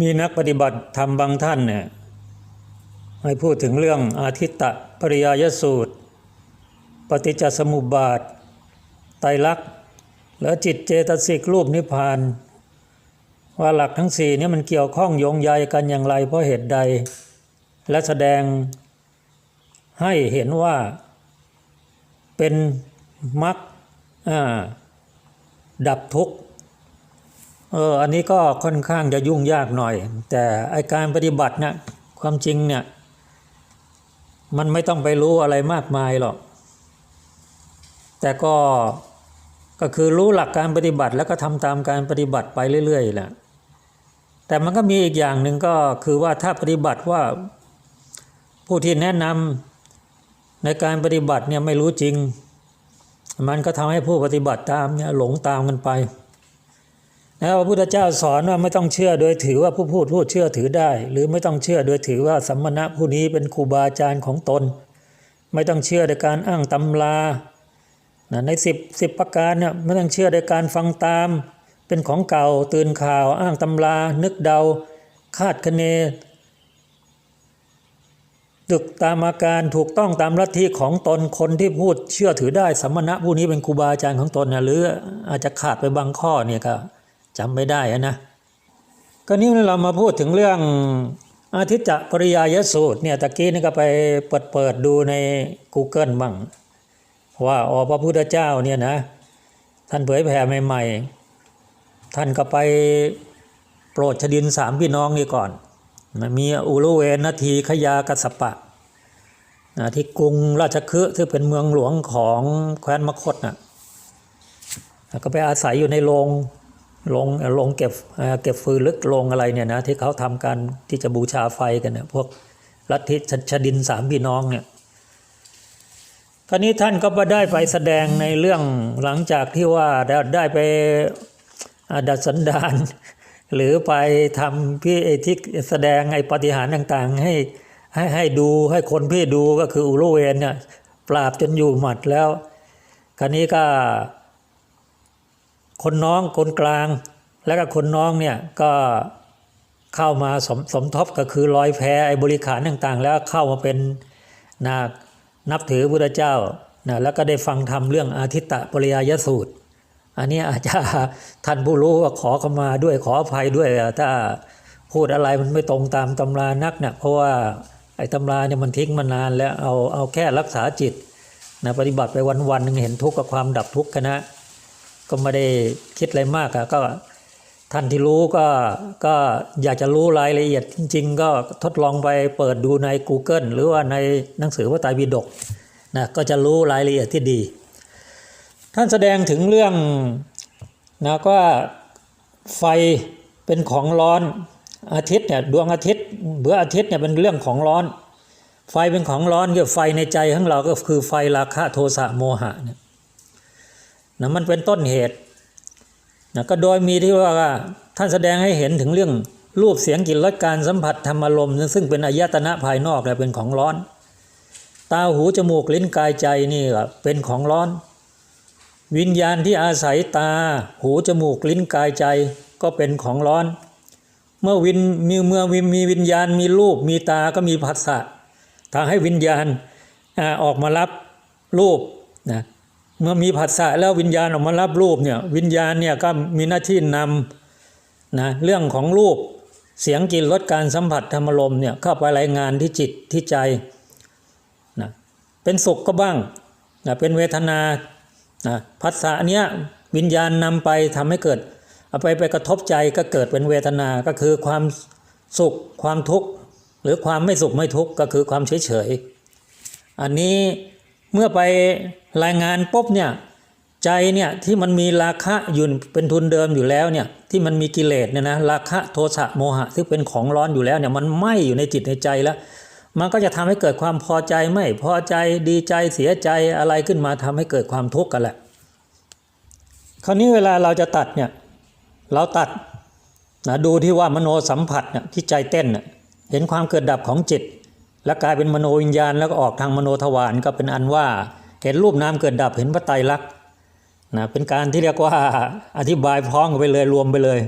มีนักปฏิบัติธรรมบางท่านเนี่ยให้พูดถึงเรื่องอาทิตตะปริยายสูตร ปฏิจจสมุปบาท ไตรลักษณ์และจิตเจตสิกรูปนิพพาน ว่าหลักทั้งสี่นี้มันเกี่ยวข้องโยงใยกันอย่างไรเพราะเหตุใด และแสดงให้เห็นว่าเป็นมรรคดับทุกข์ เอออันนี้ก็ค่อนข้างจะยุ่งยากหน่อย แต่ไอการปฏิบัติเนี่ยความจริงเนี่ยมันไม่ต้องไปรู้อะไรมากมายหรอก แต่ก็ก็คือรู้หลักการปฏิบัติแล้วก็ทำตามการปฏิบัติไปเรื่อยๆแหละแต่มันก็มีอีกอย่างหนึ่งก็คือว่าถ้าปฏิบัติว่าผู้ที่แนะนำในการปฏิบัติเนี่ยไม่รู้จริง มันก็ทำให้ผู้ปฏิบัติตามเนี่ยหลงตามกันไป แล้วพระพุทธเจ้าสอนว่าไม่ต้องเชื่อโดยถือว่าผู้พูดพูดเชื่อถือได้ หรือไม่ต้องเชื่อโดยถือว่าสัมมณะผู้นี้เป็นครูบาอาจารย์ของตน ไม่ต้องเชื่อโดยการอ้างตำรานะในสิบสิบประการเนี่ยไม่ต้องเชื่อโดยการฟังตาม เป็นของเก่าตื่นข่าวอ้างตำรา นึกเดา คาดคะเนตึกตามอาการถูกต้องตามลัทธิของตนคนที่พูดเชื่อถือได้สัมมณะผู้นี้เป็นครูบาอาจารย์ของตนนะหรืออาจจะขาดไปบางข้อเนี่ยก็ จำไม่ได้ะนะก็นี้เรามาพูดถึงเรื่องอาทิตจะปริยายสูตรเนี่ยตะกี้นี่ก็ไปเปิดเปิดดูใน Google บ้างว่าอ๋อพระพุทธเจ้าเนี่ยนะ ท่านเผยแผ่ใหม่ๆ ท่านก็ไปโปรดชดินสามพี่น้องนี่ก่อน มีอุรุเวนนาทีขยากัสสปะที่กรุงราชคฤห์ที่เป็นเมืองหลวงของแคว้นมคตนะแล้วก็ไปอาศัยอยู่ในโรง โรงโรงเก็บเก็บฟืนลึกโรงอะไรเนี่ยนะที่เขาทำกันที่จะบูชาไฟกันเนี่ยพวกลัทธิชชดินสามพี่น้องเนี่ยคราวนี้ท่านก็มาได้ไปแสดงในเรื่องหลังจากที่ว่าได้ไปดัดสันดานหรือไปทำพี่ไอที่แสดงไอ้ปฏิหารต่างๆ ให้ให้ให้ดูให้คนพี่ดูก็คืออุรุเวนเนี่ยปราบจนอยู่หมัดแล้ว คราวนี้ก็ คนน้องคนกลาง แล้วก็คนน้องเนี่ยก็เข้ามาสมสมทบก็คือลอยแพไอ้บริขารต่างๆ แล้วเข้ามาเป็นนะนับถือพระเจ้านะแล้วก็ได้ฟังธรรมเรื่องอาทิตตปริยายสูตร อันนี้อาจจะท่านผู้รู้ว่าขอเข้ามาด้วยขออภัยด้วย ถ้าพูดอะไรมันไม่ตรงตามตำรานักเนี่ยเพราะว่าไอ้ตำราเนี่ยมันทิ้งมานานแล้วเอาเอาแค่รักษาจิตนะปฏิบัติไปวันๆหนึ่งเห็นทุกข์กับความดับทุกข์กันนะ ก็ไม่ได้คิดอะไรมากอะก็ท่านที่รู้ก็ก็อยากจะรู้รายละเอียดจริง ๆ ก็ทดลองไปเปิดดูใน Google หรือว่าในหนังสือพระไตรปิฎกนะก็จะรู้รายละเอียดที่ดี ท่านแสดงถึงเรื่องนะก็ไฟเป็นของร้อนอาทิตย์เนี่ยดวงอาทิตย์เบื้ออาทิตย์เนี่ยเป็นเรื่องของร้อน ไฟเป็นของร้อนคือไฟในใจของเราก็คือไฟราคะโทสะโมหะเนี่ย นะมันเป็นต้นเหตุนะก็โดยมีที่ว่าท่านแสดงให้เห็นถึงเรื่องรูปเสียงกลิ่นรสการสัมผัสธรรมอารมณ์ซึ่งเป็นอายตนะภายนอกและเป็นของร้อน ตาหูจมูกลิ้นกายใจนี่เป็นของร้อน วิญญาณที่อาศัยตา หูจมูกลิ้นกายใจก็เป็นของร้อน เมื่อวินมีเมื่อมีวิญญาณมีรูปมีตาก็มีผัสสะทางให้วิญญาณอ่าออกมารับรูปนะ เมื่อมีผัสสะแล้ววิญญาณออกมารับรูปเนี่ยวิญญาณเนี่ยก็มีหน้าที่นำนะเรื่องของรูปเสียงกลิ่นรสการสัมผัสธรรมลมเนี่ยเข้าไปรายงานที่จิตที่ใจนะเป็นสุขก็บ้างนะเป็นเวทนานะผัสสะเนี้ยวิญญาณนำไปทำให้เกิดเอาไปไปกระทบใจก็เกิดเป็นเวทนาก็คือความสุขความทุกข์หรือความไม่สุขไม่ทุกข์ก็คือความเฉยเฉยอันนี้ เมื่อไปรายงานปุ๊บเนี่ยใจเนี่ยที่มันมีราคะอยู่เป็นทุนเดิมอยู่แล้วเนี่ยที่มันมีกิเลสเนี่ยนะราคะโทสะโมหะซึ่งเป็นของร้อนอยู่แล้วเนี่ยมันไหม้อยู่ในจิตในใจแล้ว มันก็จะทำให้เกิดความพอใจไม่พอใจดีใจเสียใจอะไรขึ้นมาทำให้เกิดความทุกข์กันแหละ คราวนี้เวลาเราจะตัดเนี่ยเราตัดนะดูที่ว่ามโนสัมผัสเนี่ยที่ใจเต้นเน่ยเห็นความเกิดดับของจิต และกลายเป็นมโนวิญญาณแล้วก็ออกทางมโนทวารก็เป็นอันว่าเห็นรูปนามเกิดดับเห็นพระไตรลักษณ์นะเป็นการที่เรียกว่าอธิบายพร้องกันไปเลยรวมไปเลย